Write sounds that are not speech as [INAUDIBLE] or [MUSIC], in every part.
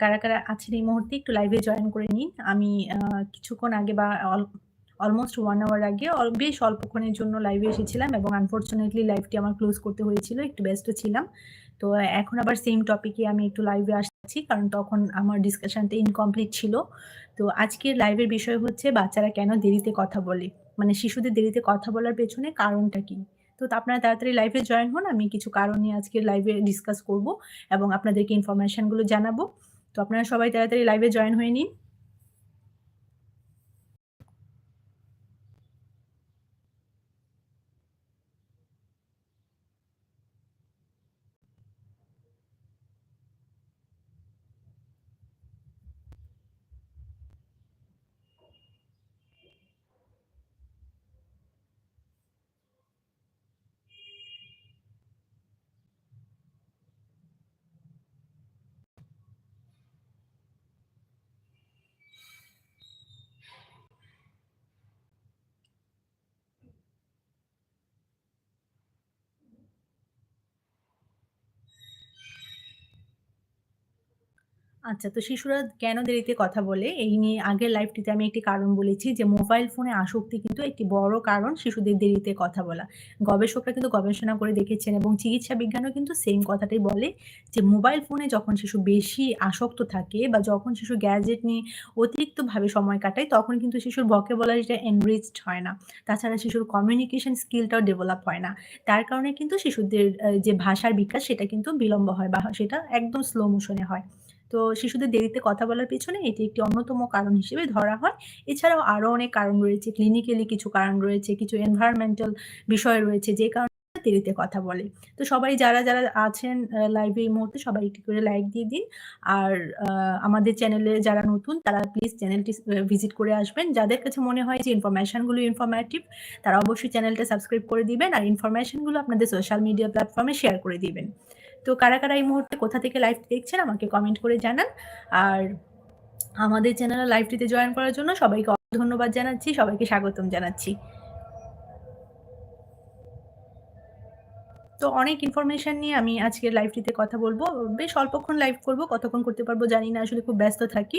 কারা, কারা আছেন এই মুহূর্তে একটু লাইভে জয়েন করে নিন। আমি কিছুক্ষণ আগে বা অল অলমোস্ট ওয়ান আওয়ার আগে বেশ অল্পক্ষণের জন্য লাইভে এসেছিলাম এবং আনফরচুনেটলি লাইভটি আমার ক্লোজ করতে হয়েছিল। একটু ব্যস্ত ছিলাম। তো এখন আবার সেম টপিকে আমি একটু লাইভে আসছি। কারণ তখন আমার ডিসকাশনটা ইনকমপ্লিট ছিল। তো আজকের লাইভের বিষয় হচ্ছে বাচ্চারা কেন দেরিতে কথা বলে? মানে শিশুদের দেরিতে কথা বলার পেছনে কারণটা কি? তো আপনারা তাড়াতাড়ি লাইভে জয়েন হন। আমি কিছু কারণ নিয়ে আজকের লাইভে ডিসকাস করব এবং আপনাদেরকে ইনফরমেশনগুলো জানাব। তো আপনারা সবাই তাড়াতাড়ি লাইভে জয়েন হয়ে নিন। আচ্ছা তো শিশুরা কেন দেরিতে কথা বলে? এই নিয়ে আগের লাইভটিতে আমি একটি কারণ বলেছি যে মোবাইল ফোনে আসক্তি কিন্তু একটি বড় কারণ শিশুদের দেরিতে কথা বলা। গবেষকরা কিন্তু গবেষণা করে দেখেছেন এবং চিকিৎসা বিজ্ঞানও কিন্তু সেম কথাটাই বলে যে মোবাইল ফোনে যখন শিশু বেশি আসক্ত থাকে বা যখন শিশু গ্যাজেট নিয়ে অতিরিক্তভাবে সময় কাটায়, তখন কিন্তু শিশুর ভোকাবুলারিটা এনরিচড হয় না। তাছাড়া শিশুর কমিউনিকেশন স্কিলটাও ডেভেলপ হয় না। তার কারণে কিন্তু শিশুদের যে ভাষার বিকাশ সেটা কিন্তু বিলম্ব হয় বা সেটা একদম স্লো মোশনে হয়। তো শিশুদের দেরিতে কথা বলার পেছনে এটি একটি অন্যতম কারণ হিসেবে ধরা হয়। এছাড়াও আরও অনেক কারণ রয়েছে। ক্লিনিক্যালি কিছু কারণ রয়েছে, কিছু এনভায়রনমেন্টাল বিষয় রয়েছে যে কারণে দেরিতে কথা বলে। তো সবাই যারা, যারা আছেন লাইভে এই মুহূর্তে সবাই একটি করে লাইক দিয়ে দিন। আর আমাদের চ্যানেলে যারা নতুন তারা প্লিজ চ্যানেলটি ভিজিট করে আসবেন। যাদের কাছে মনে হয় যে ইনফরমেশনগুলো ইনফরমেটিভ তারা অবশ্যই চ্যানেলটা সাবস্ক্রাইব করে দিবেন। আর ইনফরমেশনগুলো আপনাদের সোশ্যাল মিডিয়া প্ল্যাটফর্মে শেয়ার করে দিবেন। তো কারা, কারা এই মুহূর্তে কোথা থেকে লাইভ দেখছেন আমাকে কমেন্ট করে জানান। আর আমাদের চ্যানেলে লাইভটিতে জয়েন করার জন্য সবাইকে ধন্যবাদ জানাচ্ছি। সবাইকে স্বাগতম জানাচ্ছি। তো অনেক ইনফরমেশন নিয়ে আমি আজকের লাইভটিতে কথা বলব বেশ অল্পক্ষণ লাইভ করব, কতক্ষণ করতে পারব জানি না। আসলে খুব ব্যস্ত থাকি।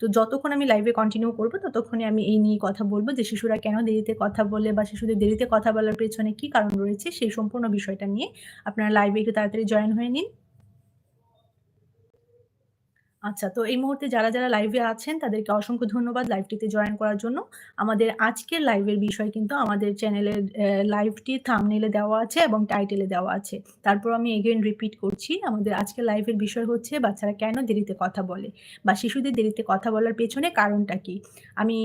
তো যতক্ষণ আমি লাইভে কন্টিনিউ করব, ততক্ষণে আমি এই নিয়ে কথা বলব যে, শিশুরা কেন দেরিতে কথা বলে বা শিশুদের দেরিতে কথা বলার পেছনে কি কারণ রয়েছে, সেই সম্পূর্ণ বিষয়টা নিয়ে আপনারা লাইভে একটু তাড়াতাড়ি জয়েন হয়ে নিন। আচ্ছা তো এই মুহূর্তে যারা, যারা লাইভে আছেন তাদেরকে অসংখ্য ধন্যবাদ লাইভটিতে জয়েন করার জন্য। আমাদের আজকের লাইভের বিষয় কিন্তু আমাদের চ্যানেলের লাইভটি থাম্বনেইল এ দেওয়া আছে এবং টাইটেলে দেওয়া আছে। তারপর আমি এগেইন রিপিট করছি। আমাদের আজকের লাইভের বিষয় হচ্ছে বাচ্চারা কেন দেরিতে কথা বলে? বা শিশুদের দেরিতে কথা বলার পেছনে কারণটা কি? আমি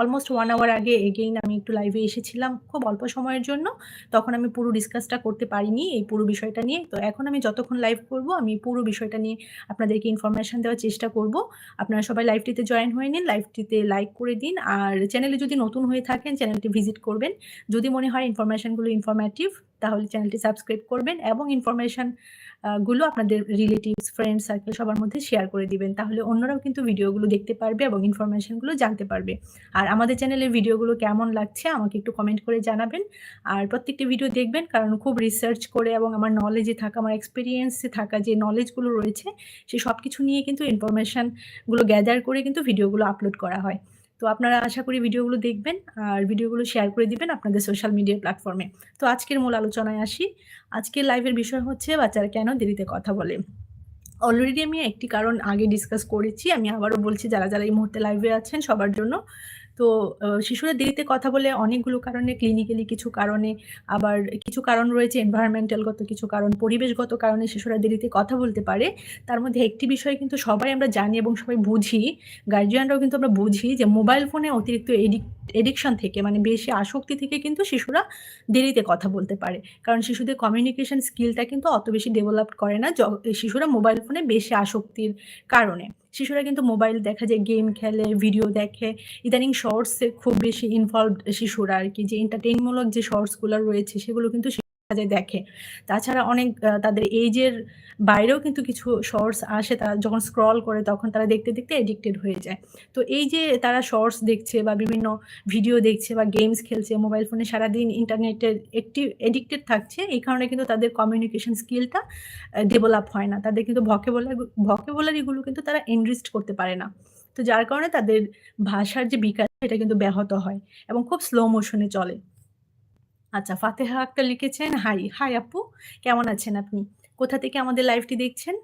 অলমোস্ট ওয়ান আওয়ার আগে এগেইন আমি একটু লাইভে এসেছিলাম খুব অল্প সময়ের জন্য। তখন আমি পুরো ডিসকাসটা করতে পারিনি এই পুরো বিষয়টা নিয়ে। তো এখন আমি যতক্ষণ লাইভ করব আমি পুরো বিষয়টা নিয়ে আপনাদেরকে ইনফরমেশন দেওয়ার চেষ্টা করব। আপনারা সবাই লাইভটিতে জয়েন হয়ে নিন। লাইভটিতে লাইক করে দিন। আর চ্যানেলে যদি নতুন হয়ে থাকেন চ্যানেলটি ভিজিট করবেন। যদি মনে হয় ইনফরমেশনগুলো ইনফরমেটিভ তাহলে চ্যানেলটি সাবস্ক্রাইব করবেন এবং ইনফরমেশন গুলো আপনাদের রিলেটিভস, ফ্রেন্ড সার্কেল সবার মধ্যে শেয়ার করে দিবেন। তাহলে অন্যরাও কিন্তু ভিডিওগুলো দেখতে পারবে এবং ইনফরমেশনগুলো জানতে পারবে। আর আমাদের চ্যানেলের ভিডিওগুলো কেমন লাগছে আমাকে একটু কমেন্ট করে জানাবেন। আর প্রত্যেকটি ভিডিও দেখবেন কারণ খুব রিসার্চ করে এবং আমার নলেজে থাকা আমার এক্সপিরিয়েন্সে থাকা যে নলেজগুলো রয়েছে সে সব কিছু নিয়ে কিন্তু ইনফরমেশনগুলো গ্যাদার করে কিন্তু ভিডিওগুলো আপলোড করা হয়। তো আপনারা আশা করি ভিডিওগুলো দেখবেন আর ভিডিওগুলো শেয়ার করে দিবেন আপনাদের সোশ্যাল মিডিয়া প্ল্যাটফর্মে। তো আজকের মূল আলোচনায় আসি। আজকের লাইভের বিষয় হচ্ছে বাচ্চারা কেন দেরিতে কথা বলে? অলরেডি আমি একটি কারণ আগে ডিসকাস করেছি। আমি আবারও বলছি যারা, যারা এই মুহূর্তে লাইভে আছেন সবার জন্য। তো শিশুরা দেরিতে কথা বলে অনেকগুলো কারণে ক্লিনিক্যালি কিছু কারণে আবার কিছু কারণ রয়েছে এনভায়রনমেন্টালগত কিছু কারণ, পরিবেশগত কারণে শিশুরা দেরিতে কথা বলতে পারে। তার মধ্যে একটি বিষয় কিন্তু সবাই আমরা জানি এবং সবাই বুঝি, গার্জিয়ানরাও কিন্তু আমরা বুঝি যে মোবাইল ফোনে অতিরিক্ত এডিক এডিকশন থেকে মানে বেশি আসক্তি থেকে কিন্তু শিশুরা দেরিতে কথা বলতে পারে। কারণ শিশুদের কমিউনিকেশন স্কিলটা কিন্তু অত বেশি ডেভেলপ করে না শিশুরা মোবাইল ফোনে বেশি আসক্তির কারণে। শিশুরা কিন্তু মোবাইল দেখা যায় গেম খেলে, ভিডিও দেখে। ইদানিং শর্টসে খুব বেশি ইনভলভড শিশুরা আর কি যে এন্টারটেইনমূলক যে শর্টসগুলো রয়েছে সেগুলো কিন্তু যায় দেখে। তাছাড়া অনেক তাদের এইজের বাইরেও কিন্তু কিছু শর্টস আসে তারা যখন স্ক্রল করে তখন তারা দেখতে, দেখতে অ্যাডিক্টেড হয়ে যায়। তো এই যে তারা শর্টস দেখছে বা বিভিন্ন ভিডিও দেখছে বা গেমস খেলছে মোবাইল ফোনে সারাদিন ইন্টারনেটের একটি অ্যাডিক্টেড থাকছে এই কারণে কিন্তু তাদের কমিউনিকেশন স্কিলটা ডেভেলপ হয় না। তাদের কিন্তু ভোকাবুলারি ভোকাবুলারি গুলো কিন্তু তারা এনরিচড করতে পারে না। তো যার কারণে তাদের ভাষার যে বিকাশ এটা কিন্তু ব্যাহত হয় এবং খুব স্লো মোশনে চলে। আচ্ছা ফাতেহা আক্তার লিখেছেন, হাই। হাই আপু, কেমন আছেন আপনি? কোথা থেকে আমাদের লাইভটি দেখছেন?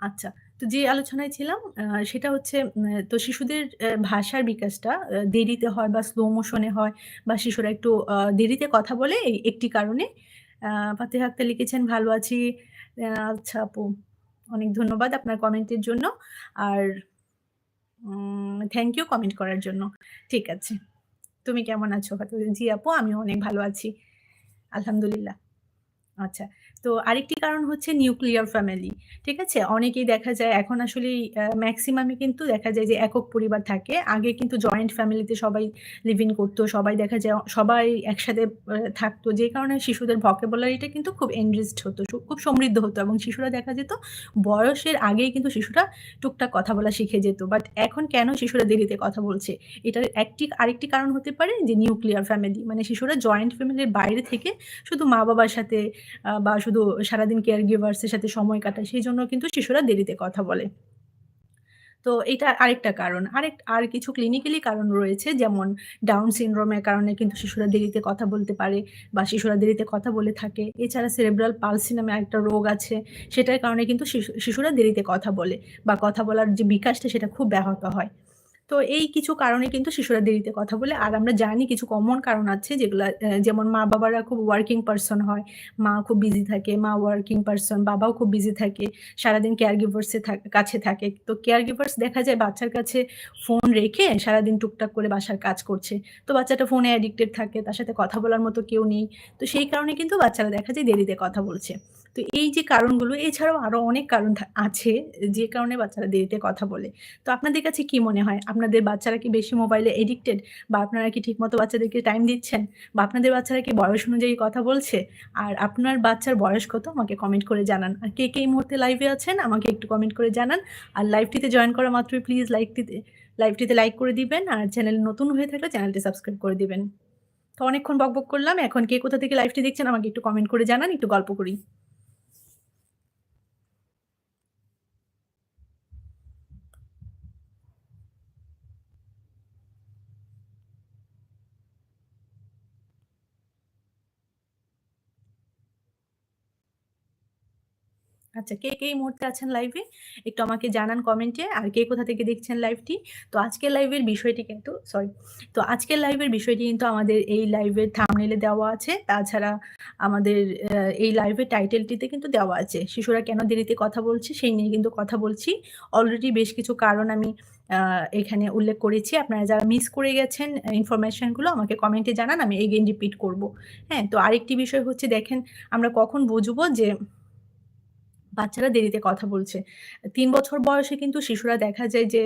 আচ্ছা। তো যে আলোচনায় ছিলাম সেটা হচ্ছে তো শিশুদের ভাষার বিকাশটা দেরিতে হয় বা স্লো মোশনে হয় বা শিশুরা একটু দেরিতে কথা বলে একটি কারণে। ফাতেহা আক্তার লিখেছেন, ভালো আছি। আচ্ছা আপু। অনেক ধন্যবাদ আপনার কমেন্টের জন্য। আর থ্যাংক ইউ কমেন্ট করার জন্য। ঠিক আছে। তুমি কেমন আছো? জি আপু আমি অনেক ভালো আছি। আলহামদুলিল্লাহ। আচ্ছা। তো আরেকটি কারণ হচ্ছে নিউক্লিয়ার ফ্যামিলি। ঠিক আছে? অনেকেই দেখা যায় এখন আসলেই ম্যাক্সিমামে কিন্তু দেখা যায় যে একক পরিবার থাকে। আগে কিন্তু জয়েন্ট ফ্যামিলিতে সবাই লিভ ইন করত। সবাই দেখা যায় সবাই একসাথে থাকতো। যে কারণে শিশুদের ভোকাবুলারিটা কিন্তু খুব এনরিচড হতো। খুব সমৃদ্ধ হতো এবং শিশুরা দেখা যেত বয়সের আগেই কিন্তু শিশুরা টুকটাক কথা বলা শিখে যেত। বাট এখন কেন শিশুরা দেরিতে কথা বলছে? এটার একটি, আরেকটি কারণ হতে পারে যে নিউক্লিয়ার ফ্যামিলি। মানে শিশুরা জয়েন্ট ফ্যামিলির বাইরে থেকে শুধু মা-বাবার সাথে বা শুধু সারাদিন কেয়ার গিভার্সের সাথে সময় কাটায়। সেই জন্য কিন্তু শিশুরা দেরিতে কথা বলে। তো এটা আরেকটা কারণ। আরেক, আর কিছু ক্লিনিক্যালি কারণ রয়েছে, যেমন ডাউন সিনড্রোম এর কারণে কিন্তু শিশুরা দেরিতে কথা বলতে পারে বা শিশুরা দেরিতে কথা বলে থাকে। এছাড়া সেরেব্রাল পালসি নামে আরেকটা রোগ আছে। সেটার কারণে কিন্তু শিশু, শিশুরা দেরিতে কথা বলে বা কথা বলার যে বিকাশটা সেটা খুব ব্যাহত হয়। তো এই কিছু কারণে কিন্তু শিশুরা দেরিতে কথা বলে। আর আমরা জানি কিছু কমন কারণ আছে যেগুলো যেমন মা-বাবারা খুব ওয়ার্কিং পারসন হয়। মা খুব বিজি থাকে, মা ওয়ার্কিং পারসন, বাবাও খুব বিজি থাকে। সারাদিন কেয়ার গিভার্স কাছে থাকে। তো কেয়ার গিভার্স দেখা যায় বাচ্চার কাছে ফোন রেখে সারাদিন টুকটাক করে বাসার কাজ করছে। তো বাচ্চাটা ফোনে অ্যাডিক্টেড থাকে। তার সাথে কথা বলার মতো কেউ নেই। তো সেই কারণে কিন্তু বাচ্চারা দেখা যায় দেরিতে কথা বলছে। তো এই যে কারণগুলো এছাড়াও আরও অনেক কারণ আছে যে কারণে বাচ্চারা দেরিতে কথা বলে। তো আপনাদের কাছে কি মনে হয়? আপনাদের বাচ্চারা কি বেশি মোবাইলে এডিক্টেড বা আপনারা কি ঠিকমতো বাচ্চাদেরকে টাইম দিচ্ছেন? বা আপনাদের বাচ্চারা কি বয়স অনুযায়ী কথা বলছে? আর আপনার বাচ্চার বয়স কত? আমাকে কমেন্ট করে জানান। আর কে, কে এই মুহূর্তে লাইভে আছেন আমাকে একটু কমেন্ট করে জানান। আর লাইভটিতে জয়েন করা মাত্রই প্লিজ লাইকটিতে লাইভটিতে লাইক করে দিবেন। আর চ্যানেল নতুন হয়ে থাকলে চ্যানেলটি সাবস্ক্রাইব করে দিবেন। তো অনেকক্ষণ বকবক করলাম। এখন কে কোথা থেকে লাইভটি দেখছেন আমাকে একটু কমেন্ট করে জানান। একটু গল্প করি। আচ্ছা কে, কে এই মুহূর্তে আছেন লাইভে? একটু আমাকে জানান কমেন্টে। আর কে কোথা থেকে দেখছেন লাইভটি? তো আজকের লাইভের বিষয়টি কিন্তু সরি। তো আজকের লাইভের বিষয়টি কিন্তু আমাদের এই লাইভের থাম্বনেইল এ দেওয়া আছে। তাছাড়া আমাদের এই লাইভের টাইটেলটিতে কিন্তু দেওয়া আছে। শিশুরা কেন দেরিতে কথা বলছে সেই নিয়ে কিন্তু কথা বলছি। অলরেডি বেশ কিছু কারণ আমি এখানে উল্লেখ করেছি। আপনারা যারা মিস করে গেছেন ইনফরমেশনগুলো আমাকে কমেন্টে জানান। আমি এগেন রিপিট করব। হ্যাঁ? তো আরেকটি বিষয় হচ্ছে দেখেন আমরা কখন বুঝব যে বাচ্চারা দেরিতে কথা বলছে। তিন বছর বয়সে কিন্তু শিশুরা দেখা যায় যে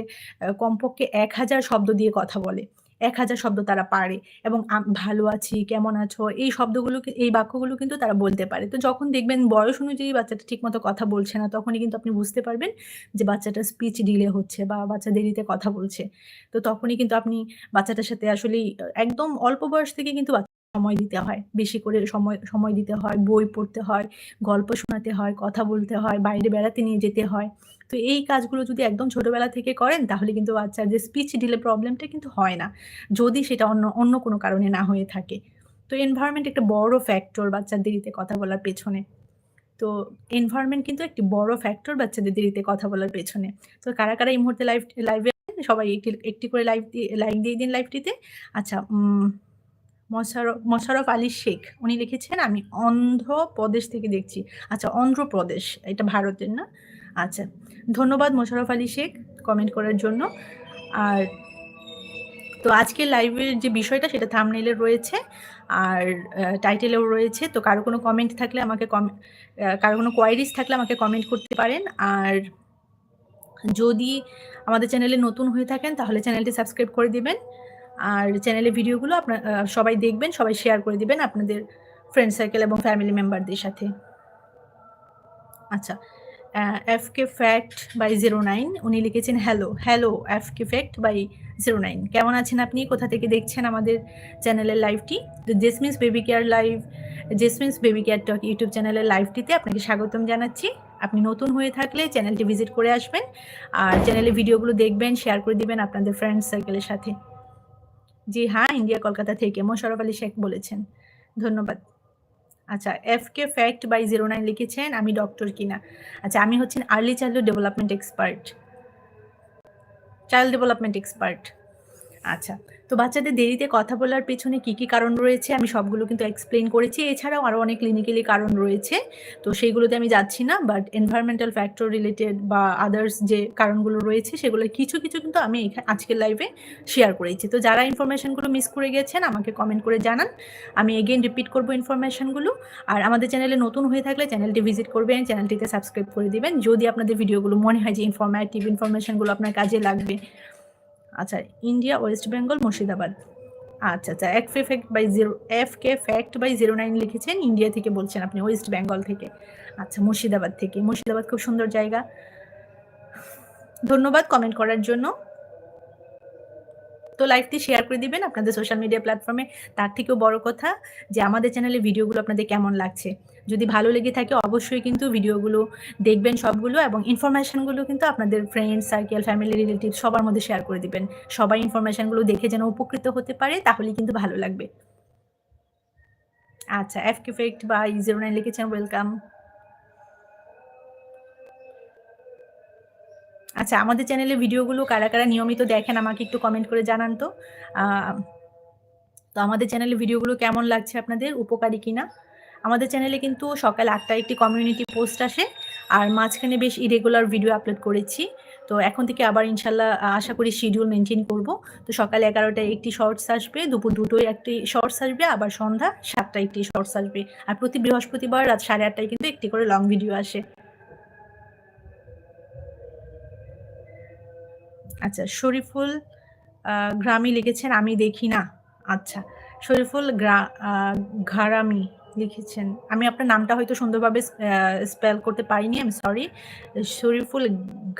কমপক্ষে এক হাজার শব্দ দিয়ে কথা বলে। ১০০০ শব্দ তারা পারে এবং ভালো আছি, কেমন আছো? এই শব্দগুলো এই বাক্যগুলো কিন্তু তারা বলতে পারে। তো যখন দেখবেন বয়স অনুযায়ী বাচ্চাটা ঠিকমতো কথা বলছে না, তখনই কিন্তু আপনি বুঝতে পারবেন যে বাচ্চাটার স্পিচ ডিলে হচ্ছে বা বাচ্চা দেরিতে কথা বলছে। তো তখনই কিন্তু আপনি বাচ্চাটার সাথে আসলেই একদম অল্প বয়স থেকে কিন্তু সময় দিতে হয়। বেশি করে সময় সময় দিতে হয়, বই পড়তে হয়, গল্প শোনাতে হয়, কথা বলতে হয়, বাইরে বেড়াতে নিয়ে যেতে হয়। তো এই কাজগুলো যদি একদম ছোটবেলা থেকে করেন তাহলে কিন্তু বাচ্চার যে স্পিচ ডিলে প্রবলেমটা কিন্তু হয় না। যদি সেটা অন্য অন্য কোনো কারণে না হয়ে থাকে। তো এনভায়রনমেন্ট একটা বড় ফ্যাক্টর বাচ্চার দেরিতে কথা বলার পেছনে। তো এনভায়রনমেন্ট কিন্তু একটি বড় ফ্যাক্টর বাচ্চাদের দেরিতে কথা বলার পেছনে। তো কারা, কারা এই মুহূর্তে লাইভ লাইভে সবাই একটি একটি করে লাইভ লাইক দিয়ে দিন লাইভটিতে। আচ্ছা মশারফ আলী শেখ উনি লিখেছেন, আমি অন্ধ্রপ্রদেশ থেকে দেখছি। আচ্ছা অন্ধ্রপ্রদেশ, এটা ভারতের না? আচ্ছা। ধন্যবাদ মোশাররফ আলী শেখ কমেন্ট করার জন্য। আর তো আজকের লাইভের যে বিষয়টা, সেটা থাম্বনেইল এ রয়েছে। আর টাইটেলেও রয়েছে। তো কারও কোনো কমেন্ট থাকলে আমাকে কমে কারও কোনো কোয়েরিজ থাকলে আমাকে কমেন্ট করতে পারেন। আর যদি আমাদের চ্যানেলে নতুন হয়ে থাকেন, তাহলে চ্যানেলটি সাবস্ক্রাইব করে দিবেন আর চ্যানেলের ভিডিওগুলো আপনার সবাই দেখবেন, সবাই শেয়ার করে দিবেন আপনাদের ফ্রেন্ড সার্কেল এবং ফ্যামিলি মেম্বারদের সাথে। আচ্ছা F K fact by zero nine উনি লিখেছেন hello hello F K fact by zero nine কেমন আছেন আপনি? কোথা থেকে দেখছেন আমাদের চ্যানেলের লাইভটি Jasmine's baby care live Jasmine's baby care talk YouTube চ্যানেলের লাইভটিতে আপনাকে স্বাগতম জানাচ্ছি। আপনি নতুন হয়ে থাকলে চ্যানেলটি ভিজিট করে আসবেন, আর চ্যানেলের ভিডিওগুলো দেখবেন শেয়ার করে দিবেন আপনাদের ফ্রেন্ড সার্কেলের সাথে। জি হ্যাঁ ইন্ডিয়া, কলকাতা থেকে। মোশারফ আলী শেখ বলেছেন। ধন্যবাদ। আচ্ছা F K fact by zero nine লিখেছেন, আমি ডক্টর কিনা। আচ্ছা আমি হচ্ছেন early child development expert. Child development expert. আচ্ছা তো বাচ্চাদের দেরিতে কথা বলার পেছনে কি কি কারণ রয়েছে? আমি সবগুলো কিন্তু এক্সপ্লেন করেছি। এছাড়াও আরও অনেক ক্লিনিক্যালি কারণ রয়েছে। তো সেইগুলোতে আমি যাচ্ছি না বাট এনভায়রনমেন্টাল ফ্যাক্টর রিলেটেড বা আদার্স যে কারণগুলো রয়েছে, সেগুলো কিছু কিছু কিন্তু আমি এখানে আজকের লাইভে শেয়ার করেছি। তো যারা ইনফরমেশনগুলো মিস করে গেছেন, আমাকে কমেন্ট করে জানান। আমি এগেন রিপিট করব ইনফরমেশনগুলো আর আমাদের চ্যানেলে নতুন হয়ে থাকলে চ্যানেলটি ভিজিট করবেন চ্যানেলটিতে সাবস্ক্রাইব করে দিবেন। যদি আপনাদের ভিডিওগুলো মনে হয় যে ইনফরমেটিভ ইনফরমেশনগুলো আপনার কাজে লাগবে আচ্ছা ইন্ডিয়া, ওয়েস্ট বেঙ্গল, মুর্শিদাবাদ। আচ্ছা আচ্ছা এক fact by zero F K fact by zero nine লিখেছেন, ইন্ডিয়া থেকে বলছেন আপনি, ওয়েস্ট বেঙ্গল থেকে। আচ্ছা মুর্শিদাবাদ থেকে। মুর্শিদাবাদ খুব সুন্দর জায়গা। ধন্যবাদ কমেন্ট করার জন্য। তো লাইভটি শেয়ার করে দিবেন আপনাদের সোশ্যাল মিডিয়া প্ল্যাটফর্মে তার থেকেও বড় কথা যে আমাদের চ্যানেলে ভিডিওগুলো আপনাদের কেমন লাগছে। যদি ভালো লেগে থাকে অবশ্যই কিন্তু ভিডিওগুলো দেখবেন সবগুলো এবং ইনফরমেশনগুলো কিন্তু আপনাদের ফ্রেন্ড সার্কেল ফ্যামিলি রিলেটিভ সবার মধ্যে শেয়ার করে দিবেন। সবাই ইনফরমেশনগুলো দেখে যেন উপকৃত হতে পারে তাহলে কিন্তু ভালো লাগবে। আচ্ছা F fact by zero nine লিখেছেন ওয়েলকাম আচ্ছা আমাদের চ্যানেলে ভিডিওগুলো কারা কারা নিয়মিত দেখেন আমাকে একটু কমেন্ট করে জানান তো। তো আমাদের চ্যানেলে ভিডিওগুলো কেমন লাগছে আপনাদের, উপকারী কিনা? আমাদের চ্যানেলে কিন্তু সকাল আটটায় একটি কমিউনিটি পোস্ট আসে, আর মাঝখানে বেশ ইরেগুলার ভিডিও আপলোড করেছি। তো এখন থেকে আবার ইনশাল্লাহ আশা করি শিডিউল মেনটেন করব। তো সকাল এগারোটায় একটি শর্টস আসবে, দুপুর দুটোয় একটি শর্টস আসবে, আবার সন্ধ্যা সাতটায় একটি শর্টস আসবে। আর প্রতি বৃহস্পতিবার রাত সাড়ে আটটায় কিন্তু একটি করে লং ভিডিও আসে। আচ্ছা শরীফুল গ্রামি লিখেছেন, আমি দেখি না। আচ্ছা শরীফুল গ্রা ঘারামি। লিখেছেন। আমি আপনার নামটা হয়তো সুন্দরভাবে স্পেল করতে পারিনি আমি সরি শরীফুল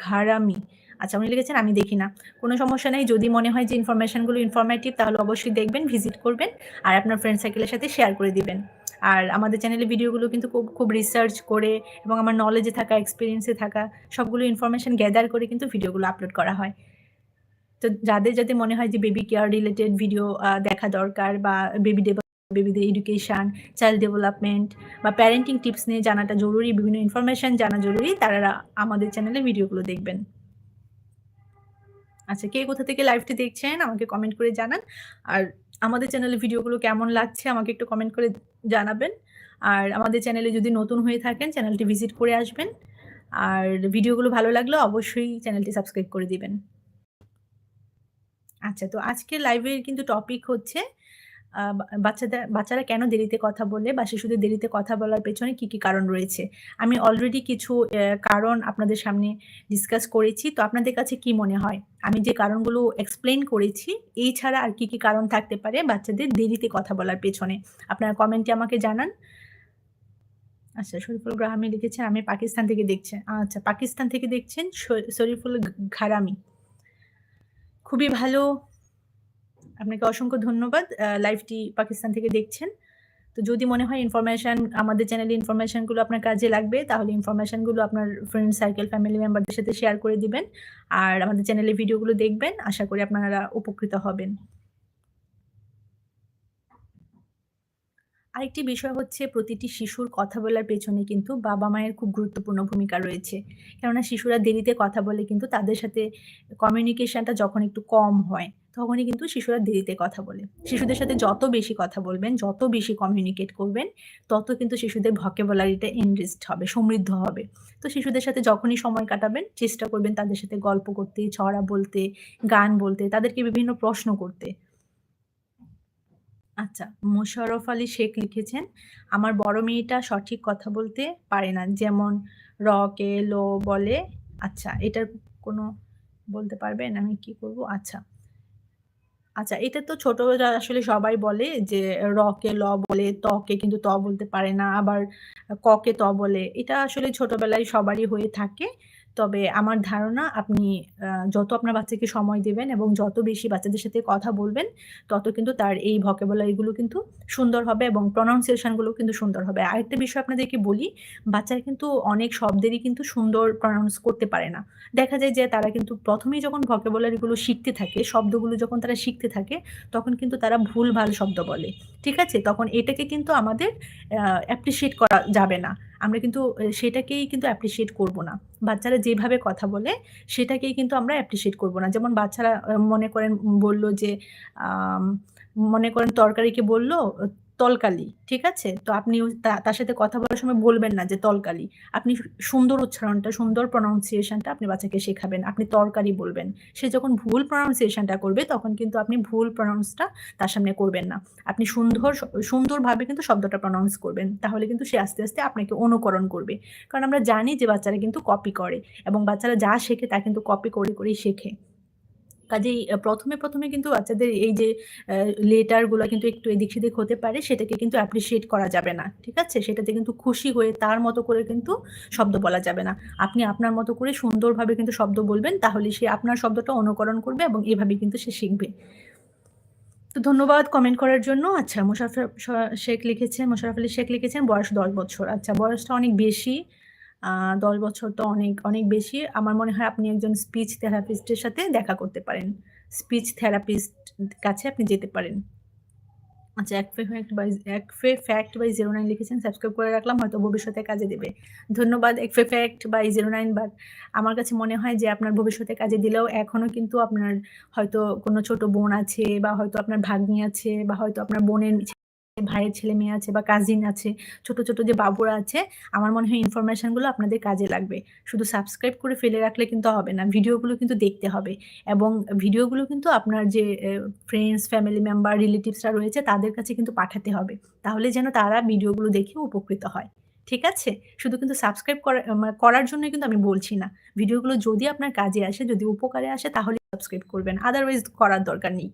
ঘারামি। আচ্ছা উনি লিখেছেন, আমি দেখি না। কোনো সমস্যা নেই, যদি মনে হয় যে ইনফরমেশনগুলো ইনফরমেটিভ তাহলে অবশ্যই দেখবেন, ভিজিট করবেন, আর আপনার ফ্রেন্ড সার্কেলের সাথে শেয়ার করে দিবেন। আর আমাদের চ্যানেলে ভিডিওগুলো কিন্তু খুব খুব রিসার্চ করে এবং আমার নলেজে থাকা এক্সপিরিয়েন্সে থাকা, সবগুলো ইনফরমেশন গ্যাদার করে কিন্তু ভিডিওগুলো আপলোড করা হয়। তো যাদের যাতে মনে হয় যে বেবি কেয়ার রিলেটেড ভিডিও দেখা দরকার বা বেবি বেবিদের এডুকেশান চাইল্ড ডেভেলপমেন্ট বা প্যারেন্টিং টিপস নিয়ে জানাটা জরুরি, বিভিন্ন ইনফরমেশান জানা জরুরি, তারা আমাদের চ্যানেলে ভিডিওগুলো দেখবেন। আচ্ছা কে কোথা থেকে লাইভটি দেখছেন আমাকে কমেন্ট করে জানান। আর আমাদের চ্যানেলে ভিডিওগুলো কেমন লাগছে আমাকে একটু কমেন্ট করে জানাবেন। আর আমাদের চ্যানেলে যদি নতুন হয়ে থাকেন চ্যানেলটি ভিজিট করে আসবেন। আর ভিডিওগুলো ভালো লাগলে অবশ্যই চ্যানেলটি সাবস্ক্রাইব করে দিবেন। আচ্ছা তো আজকের লাইভের কিন্তু টপিক হচ্ছে বাচ্চাদের, বাচ্চারা কেন দেরিতে কথা বলে বা শিশুদের দেরিতে কথা বলার পেছনে কি কি কারণ রয়েছে? আমি অলরেডি কিছু কারণ আপনাদের সামনে ডিসকাস করেছি, তো আপনাদের কাছে কি মনে হয়? আমি যে কারণগুলো এক্সপ্লেন করেছি, এই ছাড়া আর কি কি কারণ থাকতে পারে বাচ্চাদের দেরিতে কথা বলার পেছনে? আপনারা কমেন্টে আমাকে জানান। আচ্ছা শরীফুল গ্রাহামি লিখেছেন আমি পাকিস্তান থেকে দেখছেন আচ্ছা পাকিস্তান থেকে দেখছেন শরীফুল ঘারামি। খুবই ভালো। আপনাকে অসংখ্য ধন্যবাদ লাইভটি পাকিস্তান থেকে দেখছেন। তো যদি মনে হয় ইনফরমেশান আমাদের চ্যানেলে ইনফরমেশানগুলো আপনার কাজে লাগবে, তাহলে ইনফরমেশানগুলো আপনার ফ্রেন্ড সার্কেল ফ্যামিলি মেম্বারদের সাথে শেয়ার করে দিবেন। আর আমাদের চ্যানেলে ভিডিওগুলো দেখবেন, আশা করি আপনারা উপকৃত হবেন। আরেকটি বিষয় হচ্ছে প্রতিটি শিশুর কথা বলার পেছনে কিন্তু বাবা মায়ের খুব গুরুত্বপূর্ণ ভূমিকা রয়েছে। কেননা শিশুরা দেরিতে কথা বলে কিন্তু তাদের সাথে কমিউনিকেশনটা যখন একটু কম হয়, তখনই কিন্তু শিশুরা দেরিতে কথা বলে। শিশুদের সাথে যত বেশি কথা বলবেন, যত বেশি কমিউনিকেট করবেন, তত কিন্তু শিশুদের ভকেবলারিটা এনরিস্ট হবে, সমৃদ্ধ হবে। তো শিশুদের সাথে যখনই সময় কাটাবেন, চেষ্টা করবেন তাদের সাথে গল্প করতে, ছড়া বলতে, গান বলতে, তাদেরকে বিভিন্ন প্রশ্ন করতে। আচ্ছা মোশাররফ আলী শেখ লিখেছেন আমার বড় মেয়েটা সঠিক কথা বলতে পারে না যেমন র কে লো বলে আচ্ছা এটার কোনো বলতে পারবেন আমি কি করব? আচ্ছা। আচ্ছা, এটা তো ছোটরা আসলে সবাই বলে যে র কে ল বলে, ত কে কিন্তু ত বলতে পারে না। আবার ক কে ত বলে। এটা আসলে ছোটবেলায় সবারই হয়ে থাকে। তবে আমার ধারণা আপনি যত আপনার বাচ্চাকে সময় দেবেন এবং যত বেশি বাচ্চাদের সাথে কথা বলবেন, তত কিন্তু তার এই vocabulary গুলো কিন্তু সুন্দর হবে এবং pronunciation গুলো কিন্তু সুন্দর হবে। আরেকটা বিষয় আপনাদেরকে বলি, বাচ্চারা কিন্তু অনেক শব্দেরই কিন্তু সুন্দর প্রনাউন্স করতে পারে না। দেখা যায় যে তারা কিন্তু প্রথমেই যখন vocabulary গুলো শিখতে থাকে, শব্দগুলো যখন তারা শিখতে থাকে, তখন কিন্তু তারা ভুল ভালো শব্দ বলে। ঠিক আছে? তখন এটাকে কিন্তু আমাদের অ্যাপ্রিসিয়েট করা যাবে না। আমরা কিন্তু সেটাকেই কিন্তু অ্যাপ্রিসিয়েট করব না। বাচ্চারা যেভাবে কথা বলে, সেটাকেই কিন্তু আমরা অ্যাপ্রিসিয়েট করব না। যেমন বাচ্চারা মনে করেন বলল যে মনে করেন তরকারিকে বলল তলকালি। ঠিক আছে? তো আপনি তার সাথে কথা বলার সময় বলবেন না যে তলকালি। আপনি সুন্দর উচ্চারণটা, সুন্দর প্রনাউন্সিয়েশনটা আপনি বাচ্চাকে শেখাবেন। আপনি তরকারি বলবেন। সে যখন ভুল প্রনাউন্সিয়েশনটা করবে, তখন কিন্তু আপনি ভুল প্রনাউন্সটা তার সামনে করবেন না। আপনি সুন্দর সুন্দরভাবে কিন্তু শব্দটা প্রনাউন্স করবেন। তাহলে কিন্তু সে আস্তে, আস্তে আপনাকে অনুকরণ করবে। কারণ আমরা জানি যে বাচ্চারা কিন্তু কপি করে এবং বাচ্চারা যা শেখে তা কিন্তু কপি করে, করেই শেখে। কাজেই প্রথমে ১ম এ, ১ম এ কিন্তু বাচ্চাদের এই যে আ লেটারগুলা কিন্তু একটু এদিক-সেদিক হতে পারে, সেটাকে কিন্তু অ্যাপ্রিসিয়েট করা যাবে না। ঠিক আছে? সেটাতে কিন্তু খুশি হয়ে তার মতো করে কিন্তু শব্দ বলা যাবে না। আপনি আপনার মতো করে সুন্দরভাবে কিন্তু শব্দ বলবেন, তাহলে সে আপনার শব্দটা অনুকরণ করবে এবং এভাবেই কিন্তু সে শিখবে। তো ধন্যবাদ কমেন্ট করার জন্য। আচ্ছা মোশারফ শেখ লিখেছেন, মোশাররফ আলী শেখ লিখেছেন বয়স ১০ বছর। আচ্ছা বয়সটা অনেক বেশি। ১০ বছর তো অনেক, অনেক বেশি। আমার মনে হয় আপনি একজন স্পিচ থেরাপিস্টের সাথে দেখা করতে পারেন। স্পিচ থেরাপিস্ট কাছে আপনি যেতে পারেন। আচ্ছা এক ফে ফ্যাক্ট বাই এক ফে ফ্যাক্ট বাই 09 লিখেছেন সাবস্ক্রাইব করে রাখলাম হয়তো ভবিষ্যতে কাজে দেবে। ধন্যবাদ এক ফে ফ্যাক্ট বাই 09 বাট আমার কাছে মনে হয় যে আপনার ভবিষ্যতে কাজে দিলেও এখনও কিন্তু আপনার হয়তো কোনো ছোট বোন আছে বা হয়তো আপনার ভাগ্নি আছে বা হয়তো আপনার বোনের ভাইয়ের ছেলে-মেয়ে আছে বা কাজিন আছে, ছোট, ছোট যে বাবুরা আছে, আমার মনে হয় ইনফরমেশনগুলো আপনাদের কাজে লাগবে। শুধু সাবস্ক্রাইব করে ফেলে রাখলে কিন্তু হবে না। ভিডিওগুলো কিন্তু দেখতে হবে এবং ভিডিওগুলো কিন্তু আপনার যে ফ্রেন্ডস, ফ্যামিলি মেম্বার, রিলেটিভস রা রয়েছে তাদের কাছে কিন্তু পাঠাতে হবে। তাহলে যেন তারা ভিডিওগুলো দেখে উপকৃত হয়। ঠিক আছে? শুধু কিন্তু সাবস্ক্রাইব করা মা করার জন্যই কিন্তু আমি বলছি না। ভিডিওগুলো যদি আপনার কাজে আসে, যদি উপকারে আসে তাহলে সাবস্ক্রাইব করবেন। আদারওয়াইজ করার দরকার নেই।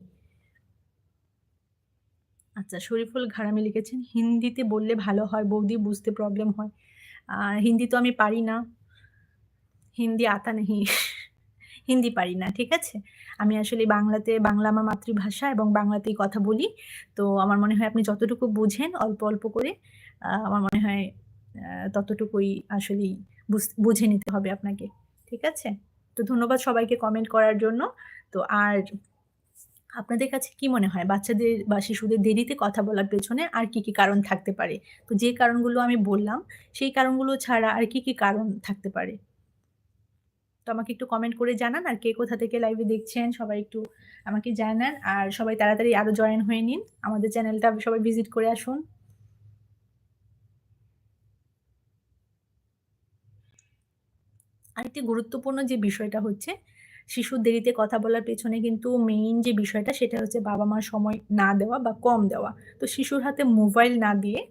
আচ্ছা শরীফুল ঘারামি লিখেছেন, হিন্দিতে বললে ভালো হয় বৌদি বুঝতে প্রবলেম হয়। হিন্দি তো আমি পারি না। হিন্দি আতা নেহি। [LAUGHS] হিন্দি পারি না। ঠিক আছে? আমি আসলে বাংলাতে বাংলা আমার মাতৃভাষা এবং বাংলাতেই কথা বলি। তো আমার মনে হয় আপনি যতটুকু বুঝেন অল্প, অল্প করে আমার মনে হয় ততটুকুই আসলেই বুঝে নিতে হবে আপনাকে। ঠিক আছে? তো ধন্যবাদ সবাইকে কমেন্ট করার জন্য। তো আর আপনাদের কাছে কি মনে হয় বাচ্চাদের বা শিশুদের দেরিতে কথা বলার পেছনে আর কি, কি কারণ থাকতে পারে? তো যে কারণগুলো আমি বললাম, সেই কারণগুলো ছাড়া আর কি, কি কারণ থাকতে পারে? তো আমাকে একটু কমেন্ট করে জানান। আর কে কোথা থেকে লাইভে দেখছেন সবাই একটু আমাকে জানান। আর সবাই তাড়াতাড়ি আরও জয়েন হয়ে নিন। আমাদের চ্যানেলটা সবাই ভিজিট করে আসুন। আরেকটি গুরুত্বপূর্ণ যে বিষয়টা হচ্ছে, শিশুর দেরিতে কথা বলার পেছনে কিন্তু মেইন যে বিষয়টা সেটা হচ্ছে বাবা-মার সময় না দেওয়া বা কম দেওয়া। তো শিশুর হাতে মোবাইল না দিয়ে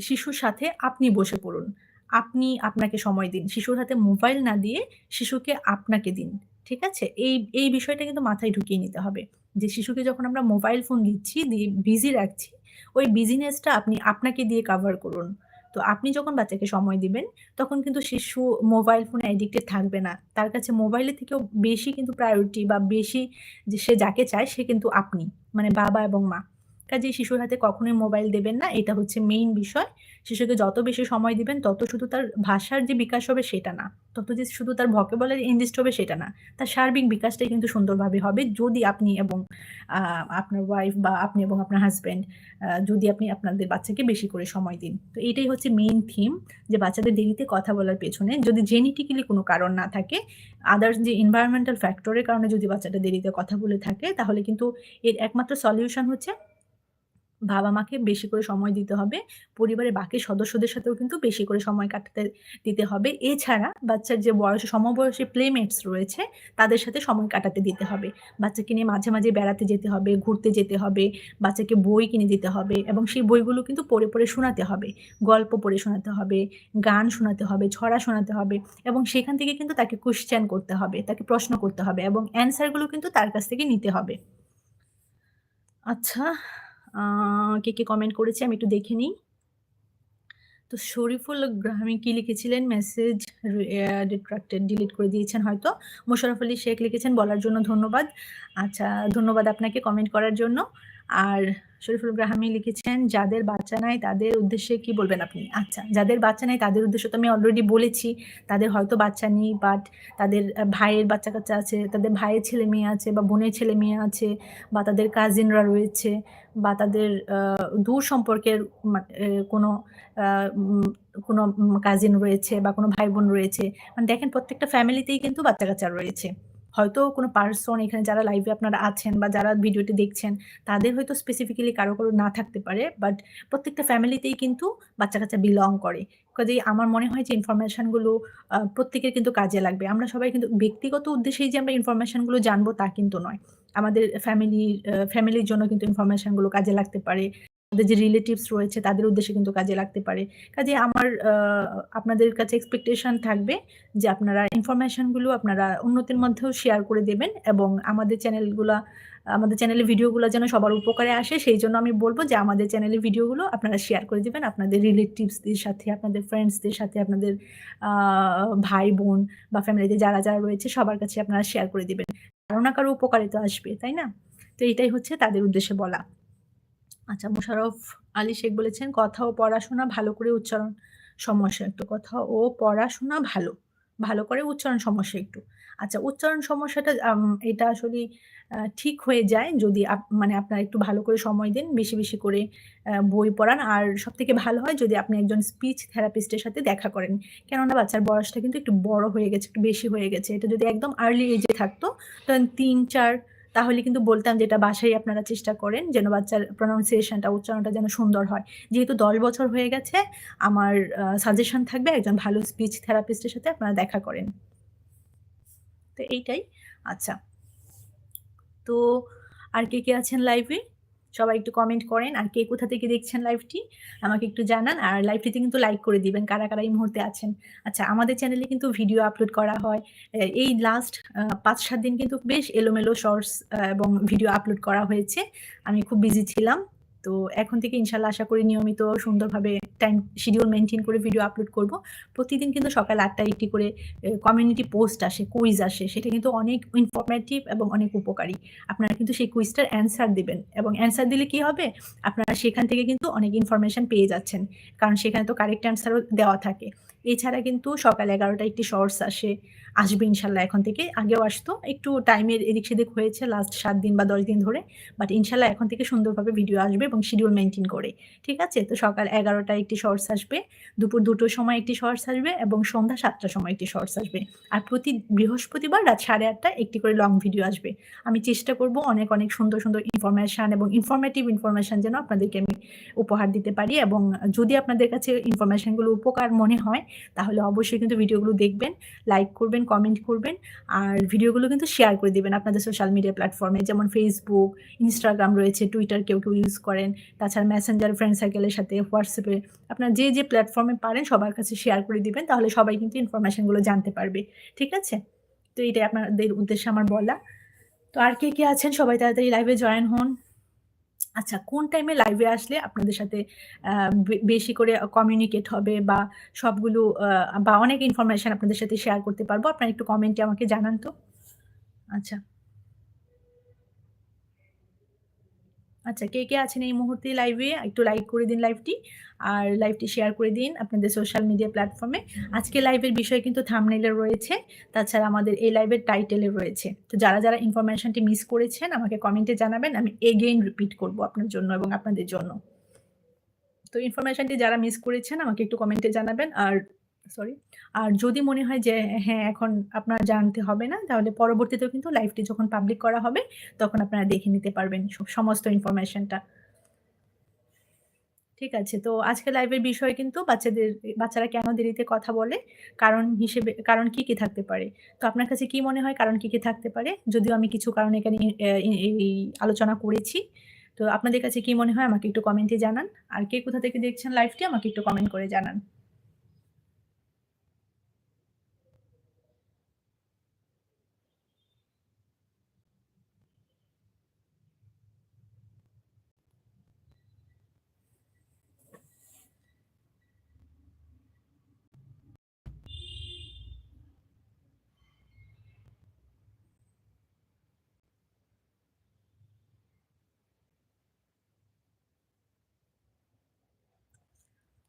শিশুর সাথে আপনি বসে পড়ুন। আপনি আপনাকে সময় দিন। শিশুর হাতে মোবাইল না দিয়ে শিশুকে আপনাকে দিন। ঠিক আছে? এই, এই বিষয়টা কিন্তু মাথায় ঢুকিয়ে নিতে হবে। যে শিশুকে যখন আমরা মোবাইল ফোন দিচ্ছি, দিয়ে বিজি রাখছি, ওই বিজিনেসটা আপনি আপনাকে দিয়ে কভার করুন। তো আপনি যখন বাচ্চাকে সময় দিবেন, তখন কিন্তু শিশু মোবাইল ফোনে অ্যাডিক্টেড থাকবে না। তার কাছে মোবাইলের থেকেও বেশি কিন্তু প্রায়োরিটি বা বেশি যে সে যাকে চায় সে কিন্তু আপনি। মানে বাবা এবং মা। কাজেই শিশুর হাতে কখনোই মোবাইল দেবেন না। এটা হচ্ছে মেইন বিষয়। শিশুকে যত বেশি সময় দিবেন তত শুধু তার ভাষার যে বিকাশ হবে সেটা না। তত যে শুধু তার vocabulary enriched হবে সেটা না। তার সার্বিক বিকাশটাই কিন্তু সুন্দরভাবে হবে যদি আপনি এবং আপনার ওয়াইফ বা আপনি এবং আপনার হাজব্যান্ড যদি আপনি আপনাদের বাচ্চাকে বেশি করে সময় দিন। তো এটাই হচ্ছে মেইন থিম যে বাচ্চাদের দেরিতে কথা বলার পেছনে যদি জেনেটিক্যালি কোনো কারণ না থাকে, আদার্স যে environmental ফ্যাক্টরের কারণে যদি বাচ্চাটা দেরিতে কথা বলে থাকে তাহলে কিন্তু এর একমাত্র সলিউশন হচ্ছে বাবা-মাকে বেশি করে সময় দিতে হবে। পরিবারের বাকি সদস্যদের সাথেও কিন্তু বেশি করে সময় কাটাতে দিতে হবে। এছাড়া বাচ্চার যে বয়স সমবয়সী প্লেমেটস রয়েছে, তাদের সাথে সময় কাটাতে দিতে হবে। বাচ্চাকে নিয়ে মাঝে, মাঝে বেড়াতে যেতে হবে, ঘুরতে যেতে হবে, বাচ্চাকে বই কিনে দিতে হবে এবং সেই বইগুলো কিন্তু পড়ে, পড়ে শোনাতে হবে। গল্প পড়ে শোনাতে হবে, গান শোনাতে হবে, ছড়া শোনাতে হবে এবং সেখান থেকে কিন্তু তাকে কোয়েশ্চেন করতে হবে, তাকে প্রশ্ন করতে হবে এবং অ্যান্সারগুলো কিন্তু তার কাছ থেকে নিতে হবে। আচ্ছা কে, কে কমেন্ট করেছে আমি একটু দেখে নিই। তো শরীফুল গ্রামে কি লিখেছিলেন মেসেজ ডিট্রাক্টেড ডিলিট করে দিয়েছেন হয়তো। মোশারফ আলী শেখ লিখেছেন বলার জন্য ধন্যবাদ। আচ্ছা ধন্যবাদ আপনাকে কমেন্ট করার জন্য। আর শরীফুল গ্রাহামি লিখেছেন যাদের বাচ্চা নাই তাদের উদ্দেশ্যে কি বলবেন আপনি? আচ্ছা যাদের বাচ্চা নাই তাদের উদ্দেশ্যে তো আমি অলরেডি বলেছি। তাদের হয়তো বাচ্চা নেই বাট তাদের ভাইয়ের বাচ্চা-কাচ্চা আছে, তাদের ভাইয়ের ছেলে-মেয়ে আছে বা বোনের ছেলে-মেয়ে আছে বা তাদের কাজিনরা রয়েছে বা তাদের দূর সম্পর্কের কোনো কোনো কাজিন রয়েছে বা কোনো ভাই-বোন রয়েছে। মানে দেখেন প্রত্যেকটা ফ্যামিলিতেই কিন্তু বাচ্চা-কাচ্চা রয়েছে। হয়তো কোনো পার্সন এখানে যারা লাইভে আপনারা আছেন বা যারা ভিডিওটি দেখছেন, তাদের হয়তো স্পেসিফিক্যালি কারও, কারও না থাকতে পারে। বাট প্রত্যেকটা ফ্যামিলিতেই কিন্তু বাচ্চা-কাচ্চা বিলং করে। কাজেই আমার মনে হয় যে ইনফরমেশনগুলো আ প্রত্যেকের কিন্তু কাজে লাগবে। আমরা সবাই কিন্তু ব্যক্তিগত উদ্দেশ্যেই যে আমরা ইনফরমেশনগুলো জানব তা কিন্তু নয়। আমাদের ফ্যামিলি ফ্যামিলির জন্য কিন্তু ইনফরমেশনগুলো কাজে লাগতে পারে। আমাদের যে রিলেটিভস রয়েছে তাদের উদ্দেশ্যে কিন্তু কাজে লাগতে পারে। কাজে আমার আপনাদের কাছে এক্সপেকটেশন থাকবে যে আপনারা ইনফরমেশনগুলো আপনারা অন্যদের মধ্যেও শেয়ার করে দেবেন এবং আমাদের চ্যানেলগুলা আমাদের চ্যানেলের ভিডিওগুলো যেন সবার উপকারে আসে সেই জন্য আমি বলব যে আমাদের চ্যানেলের ভিডিওগুলো আপনারা শেয়ার করে দেবেন আপনাদের রিলেটিভসদের সাথে, আপনাদের ফ্রেন্ডসদের সাথে, আপনাদের ভাই-বোন বা ফ্যামিলিতে যারা, যারা রয়েছে সবার কাছে আপনারা শেয়ার করে দেবেন কারও না কারও উপকারে তো আসবে, তাই না? তো এটাই হচ্ছে তাদের উদ্দেশ্যে বলা। আচ্ছা মোশাররফ আলী শেখ বলেছেন, "কথা ও পড়াশোনা ভালো করে উচ্চারণ সমস্যা একটু। কথা ও পড়াশোনা ভালো। ভালো করে উচ্চারণ সমস্যা একটু।" আচ্ছা উচ্চারণ সমস্যাটা এটা আসলেই আ ঠিক হয়ে যায় যদি মানে আপনারা একটু ভালো করে সময় দেন, বেশি, বেশি করে বই পড়ান। আর সব থেকে ভালো হয় যদি আপনি একজন স্পিচ থেরাপিস্টের সাথে দেখা করেন। কেননা বাচ্চার বয়সটা কিন্তু একটু বড় হয়ে গেছে, একটু বেশি হয়ে গেছে। এটা যদি একদম আর্লি এজ থাকতো, তখন ৩-৪ তাহলে কিন্তু বলতাম যে এটা বাসায় আপনারা চেষ্টা করেন যেন বাচ্চার প্রনাউন্সিয়েশনটা উচ্চারণটা যেন সুন্দর হয়। যেহেতু ১০ বছর হয়ে গেছে, আমার সাজেশন থাকবে একজন ভালো স্পিচ থেরাপিস্টের সাথে আপনারা দেখা করেন। তো এইটাই। আচ্ছা। তো আর কে, কে আছেন লাইভে? সবাই একটু কমেন্ট করেন। আর কে কোথা থেকে দেখছেন লাইভটি আমাকে একটু জানান। আর লাইভটিতে কিন্তু লাইক করে দিবেন কারা, কারা এই মুহূর্তে আছেন। আচ্ছা আমাদের চ্যানেলে কিন্তু ভিডিও আপলোড করা হয়। এই লাস্ট পাঁচ ৫-৭ দিন কিন্তু বেশ এলোমেলো শর্টস এবং ভিডিও আপলোড করা হয়েছে। আমি খুব বিজি ছিলাম। তো এখন থেকে ইনশাল্লাহ আশা করি নিয়মিত সুন্দরভাবে টাইম শিডিউল মেনটেন করে ভিডিও আপলোড করব। প্রতিদিন কিন্তু সকাল আটটায় একটি করে কমিউনিটি পোস্ট আসে, কুইজ আসে। সেটা কিন্তু অনেক ইনফরমেটিভ এবং অনেক উপকারী। আপনারা কিন্তু সেই কুইজটার অ্যান্সার দেবেন এবং অ্যান্সার দিলে কি হবে? আপনারা সেখান থেকে কিন্তু অনেক ইনফরমেশন পেয়ে যাচ্ছেন। কারণ সেখানে তো কারেক্ট অ্যান্সারও দেওয়া থাকে। এছাড়া কিন্তু সকাল এগারোটা একটি শর্টস আসে। আসবে ইনশাল্লাহ এখন থেকে। আগেও আসতো। একটু টাইমের এদিক-সেদিক হয়েছে লাস্ট সাত দিন বা ১০ দিন ধরে। বাট ইনশাল্লাহ এখন থেকে সুন্দরভাবে ভিডিও আসবে এবং শিডিউল মেনটেন করে। ঠিক আছে? তো সকাল ১১ টায় একটি শর্টস আসবে, দুপুর ২ টোর সময় একটি শর্টস আসবে এবং সন্ধ্যা সাতটার সময় একটি শর্টস আসবে। আর প্রতি বৃহস্পতিবার রাত ৮:৩০ টায় একটি করে লং ভিডিও আসবে। আমি চেষ্টা করব অনেক, অনেক সুন্দর, সুন্দর ইনফরমেশন এবং ইনফরমেটিভ ইনফরমেশন যেন আপনাদেরকে আমি উপহার দিতে পারি এবং যদি আপনাদের কাছে ইনফরমেশনগুলো উপকার মনে হয়, তাহলে অবশ্যই কিন্তু ভিডিওগুলো দেখবেন, লাইক করবেন, কমেন্ট করবেন। আর ভিডিওগুলো কিন্তু শেয়ার করে দিবেন আপনাদের সোশ্যাল মিডিয়া প্ল্যাটফর্মে যেমন ফেসবুক ইনস্টাগ্রাম রয়েছে, টুইটার কেউ, কেউ ইউজ করেন। তাছাড়া মেসেঞ্জার ফ্রেন্ড সার্কেলের সাথে হোয়াটসঅ্যাপে আপনার যে, যে প্ল্যাটফর্মে পারেন সবার কাছে শেয়ার করে দিবেন। তাহলে সবাই কিন্তু ইনফরমেশনগুলো জানতে পারবে। ঠিক আছে? তো এটাই আপনাদের উদ্দেশ্যে আমার বলা। তো আর কে, কে আছেন সবাই তাড়াতাড়ি লাইভে জয়েন হন। আচ্ছা কোন টাইমে লাইভে আসলে আপনাদের সাথে বেশি করে কমিউনিকেট হবে বা সবগুলো বা অনেক ইনফরমেশন আপনাদের সাথে শেয়ার করতে পারব? আপনারা একটু কমেন্টে আমাকে জানান তো। আচ্ছা। আচ্ছা কে, কে আছেন এই মুহূর্তে লাইভে একটু লাইক করে দিন লাইভটি। আর লাইভটি শেয়ার করে দিন আপনাদের সোশ্যাল মিডিয়া প্ল্যাটফর্মে। আজকে লাইভের বিষয় কিন্তু থাম্বনেইল এ রয়েছে। তাছাড়া আমাদের এই লাইভের টাইটেলে রয়েছে। তো যারা, যারা ইনফরমেশনটি মিস করেছেন আমাকে কমেন্টে জানাবেন। আমি এগেইন রিপিট করব আপনার জন্য এবং আপনাদের জন্য। তো ইনফরমেশনটি যারা মিস করেছেন আমাকে একটু কমেন্টে জানাবেন। আর সরি। আর যদি মনে হয় যে হ্যাঁ, এখন আপনার জানতে হবে না তাহলে পরবর্তীতেও কিন্তু লাইভটি যখন পাবলিক করা হবে তখন আপনারা দেখে নিতে পারবেন সমস্ত ইনফরমেশনটা। ঠিক আছে। তো আজকের লাইভের বিষয় কিন্তু বাচ্চাদের বাচ্চারা কেন দেরিতে কথা বলে? কারণ হিসেবে কারণ কি, কি থাকতে পারে? তো আপনার কাছে কি মনে হয় কারণ কি, কি থাকতে পারে? যদিও আমি কিছু কারণ এখানে এই আলোচনা করেছি। তো আপনাদের কাছে কি মনে হয় আমাকে একটু কমেন্টে জানান। আর কে কোথা থেকে দেখছেন লাইভটি আমাকে একটু কমেন্ট করে জানান।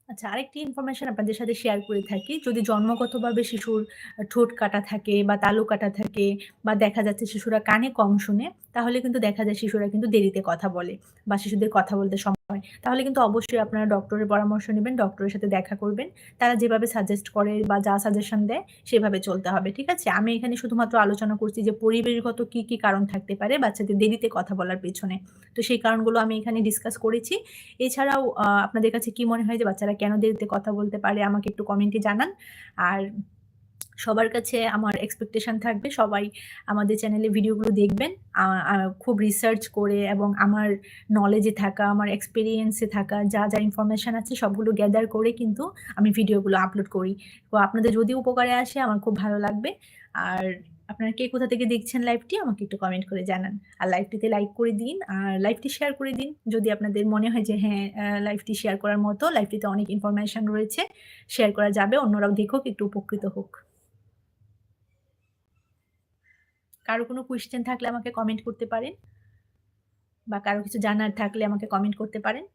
আচ্ছা আরেকটি ইনফরমেশন আপনাদের সাথে শেয়ার করে থাকি। যদি জন্মগতভাবে শিশুর ঠোঁট কাটা থাকে বা তালু কাটা থাকে বা দেখা যাচ্ছে শিশুরা কানে কম শুনে, তাহলে কিন্তু দেখা যায় শিশুরা কিন্তু দেরিতে কথা বলে বা শিশুদের কথা বলতে সমস্যা হয়। তাহলে কিন্তু অবশ্যই আপনারা ডক্টরের পরামর্শ নেবেন ডক্টরের সাথে দেখা করবেন। তারা যেভাবে সাজেস্ট করে বা যা সাজেশন দেয় সেভাবে চলতে হবে। ঠিক আছে? আমি এখানে শুধুমাত্র আলোচনা করছি যে পরিবেশগত কি, কি কারণ থাকতে পারে বাচ্চাদের দেরিতে কথা বলার পেছনে। তো সেই কারণগুলো আমি এখানে ডিসকাস করেছি। এছাড়াও আপনাদের কাছে কি মনে হয় যে বাচ্চারা কেন দেরিতে কথা বলতে পারে আমাকে একটু কমেন্টে জানান। আর সবার কাছে আমার এক্সপেকটেশন থাকবে সবাই আমাদের চ্যানেলে ভিডিওগুলো দেখবেন। খুব রিসার্চ করে এবং আমার নলেজে থাকা, আমার এক্সপিরিয়েন্সে থাকা যা, যা ইনফরমেশন আছে সবগুলো গ্যাদার করে কিন্তু আমি ভিডিওগুলো আপলোড করি। তো আপনাদের যদি উপকারে আসে আমার খুব ভালো লাগবে। আর আপনারা কে কোথা থেকে দেখছেন লাইভটি আমাকে একটু কমেন্ট করে জানান। আর লাইভটিতে লাইক করে দিন। আর লাইভটি শেয়ার করে দিন। যদি আপনাদের মনে হয় যে হ্যাঁ, লাইভটি শেয়ার করার মতো, লাইভটিতে অনেক ইনফরমেশন রয়েছে। শেয়ার করা যাবে। অন্যরাও দেখুক, একটু উপকৃত হোক। কারও কোনো কোয়েশ্চেন থাকলে আমাকে কমেন্ট করতে পারেন। বা কারও কিছু জানার থাকলে আমাকে কমেন্ট করতে পারেন।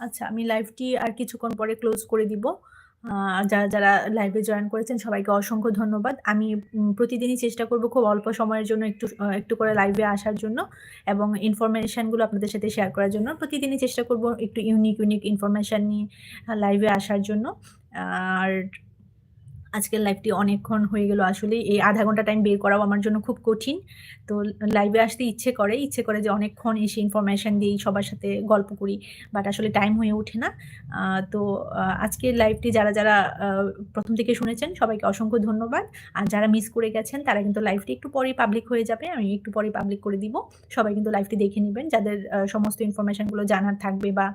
আচ্ছা আমি লাইভটি আর কিছুক্ষণ পরে ক্লোজ করে দিব। যারা, যারা লাইভে জয়েন করেছেন সবাইকে অসংখ্য ধন্যবাদ। আমি প্রতিদিনই চেষ্টা করব খুব অল্প সময়ের জন্য একটু একটু করে লাইভে আসার জন্য এবং ইনফরমেশানগুলো আপনাদের সাথে শেয়ার করার জন্য। প্রতিদিনই চেষ্টা করব একটু ইউনিক, ইউনিক ইনফরমেশান নিয়ে লাইভে আসার জন্য। আর আজকের লাইভটি অনেকক্ষণ হয়ে গেল আসলে এই আধা ঘণ্টা টাইম বের করাও আমার জন্য খুব কঠিন। তো লাইভে আসতে ইচ্ছে করে, ইচ্ছে করে যে অনেকক্ষণ এসে ইনফরমেশান দেই, সবার সাথে গল্প করি। বাট আসলে টাইম হয়ে ওঠে না। তো আজকের লাইভটি যারা, যারা প্রথম থেকে শুনেছেন সবাইকে অসংখ্য ধন্যবাদ। আর যারা মিস করে গেছেন তারা কিন্তু লাইভটি একটু পরেই পাবলিক হয়ে যাবে। আমি একটু পরেই পাবলিক করে দিব। সবাই কিন্তু লাইভটি দেখে নেবেন যাদের সমস্ত ইনফরমেশনগুলো জানার থাকবে বা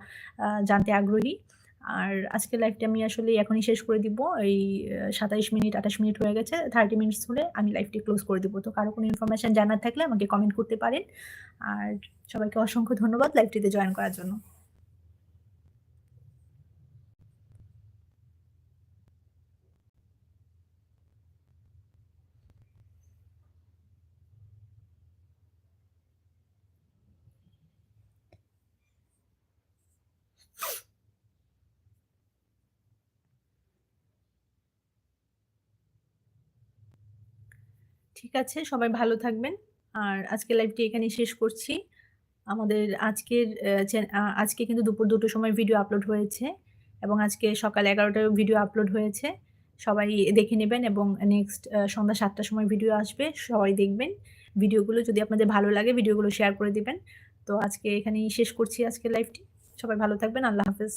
জানতে আগ্রহী। আর আজকের লাইভটা আমি আসলে এখনই শেষ করে দিব। এই ২৭ মিনিট ২৮ মিনিট হয়ে গেছে। 30 মিনিটস হলে আমি লাইভটি ক্লোজ করে দিব। তো কারও কোনো ইনফরমেশান জানার থাকলে আমাকে কমেন্ট করতে পারেন। আর সবাইকে অসংখ্য ধন্যবাদ লাইভটিতে জয়েন করার জন্য। ঠিক আছে, সবাই ভালো থাকবেন। আর আজকের লাইভটি এখানেই শেষ করছি। আমাদের আজকের আজকে কিন্তু দুপুর ২ টোর সময় ভিডিও আপলোড হয়েছে এবং আজকে সকাল ১১ টায়ও ভিডিও আপলোড হয়েছে। সবাই দেখে নেবেন এবং নেক্সট সন্ধ্যা সাতটার সময় ভিডিও আসবে। সবাই দেখবেন। ভিডিওগুলো যদি আপনাদের ভালো লাগে ভিডিওগুলো শেয়ার করে দিবেন। তো আজকে এখানেই শেষ করছি আজকের লাইভটি। সবাই ভালো থাকবেন। আল্লাহ হাফেজ।